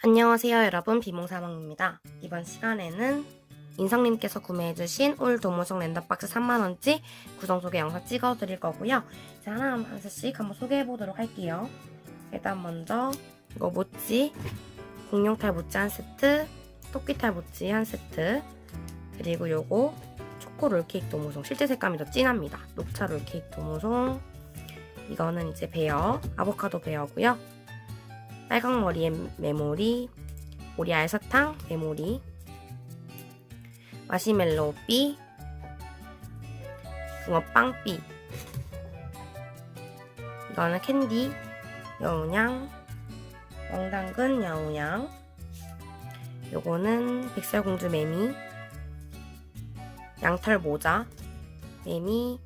안녕하세요 여러분 비몽사몽입니다. 이번 시간에는 인성님께서 구매해주신 올 도모성 랜덤박스 3만원치 구성 소개 영상 찍어드릴 거고요. 이제 하나 하나씩 한번 소개해보도록 할게요. 일단 먼저 이거 모찌 공룡탈 모찌 한 세트 토끼탈 모찌 한 세트 그리고 요거 초코 롤케이크 도모송 실제 색감이 더 진합니다. 녹차 롤케이크 도모송 이거는 이제 베어 아보카도 베어고요. 빨강 머리의 메모리, 오리 알 사탕 메모리, 마시멜로우 삐, 붕어빵 삐. 이거는 캔디, 여우냥, 왕당근 여우냥. 요거는 백설공주 매미, 양털 모자, 매미,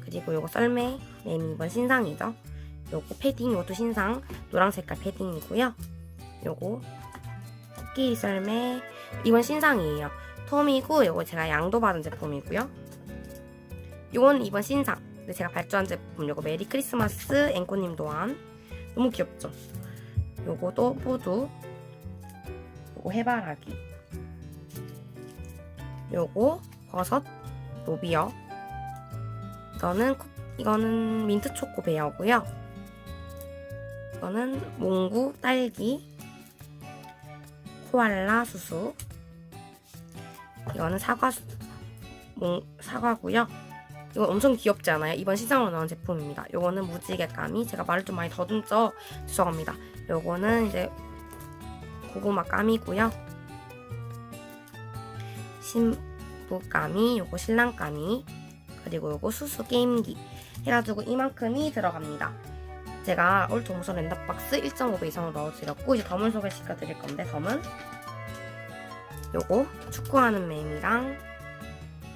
그리고 요거 썰매, 매미 이번 신상이죠. 요거 패딩, 요것도 신상 노랑 색깔 패딩이고요. 요거 코끼리 썰매 이건 신상이에요. 톰이고 요거 제가 양도 받은 제품이고요. 요건 이번 신상. 근데 제가 발주한 제품 요거 메리 크리스마스 앵코님 도안 너무 귀엽죠? 요거도 포두 요거 해바라기 요거 버섯 노비어 이거는 코- 이거는 민트 초코 베어고요. 이거는 몽구 딸기 코알라 수수. 이거는 사과 수, 몽, 사과고요. 이거 엄청 귀엽지 않아요? 이번 시장으로 나온 제품입니다. 이거는 무지개 까미 제가 말을 좀 많이 더듬죠? 죄송합니다. 요거는 이제 고구마 까미고요. 신부 까미 요거 신랑 까미 그리고 요거 수수 게임기 해가지고 이만큼이 들어갑니다 제가 올 도무선 랜덤박스 1.5배 이상으로 넣어드렸고 이제 덤을 소개시켜 드릴 건데 덤은 요거 축구하는 맴이랑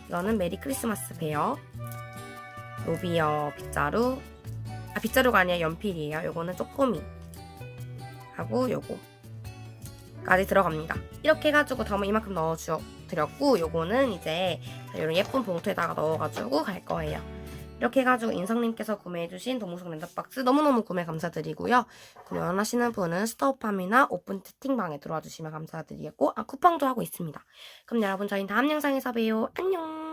이거는 메리 크리스마스 베어 로비어 빗자루. 아 빗자루가 아니라 연필이에요. 요거는 쪼꼬미 하고 요거까지 들어갑니다. 이렇게 해가지고 덤을 이만큼 넣어드렸고 요거는 이제 이런 예쁜 봉투에다가 넣어가지고 갈 거예요 이렇게 해가지고 인성님께서 구매해주신 도무성 랜덤박스 너무너무 구매 감사드리고요. 구매 원하시는 분은 스토어팜이나 오픈 채팅방에 들어와 주시면 감사드리겠고 아 쿠팡도 하고 있습니다. 그럼 여러분 저희는 다음 영상에서 봬요. 안녕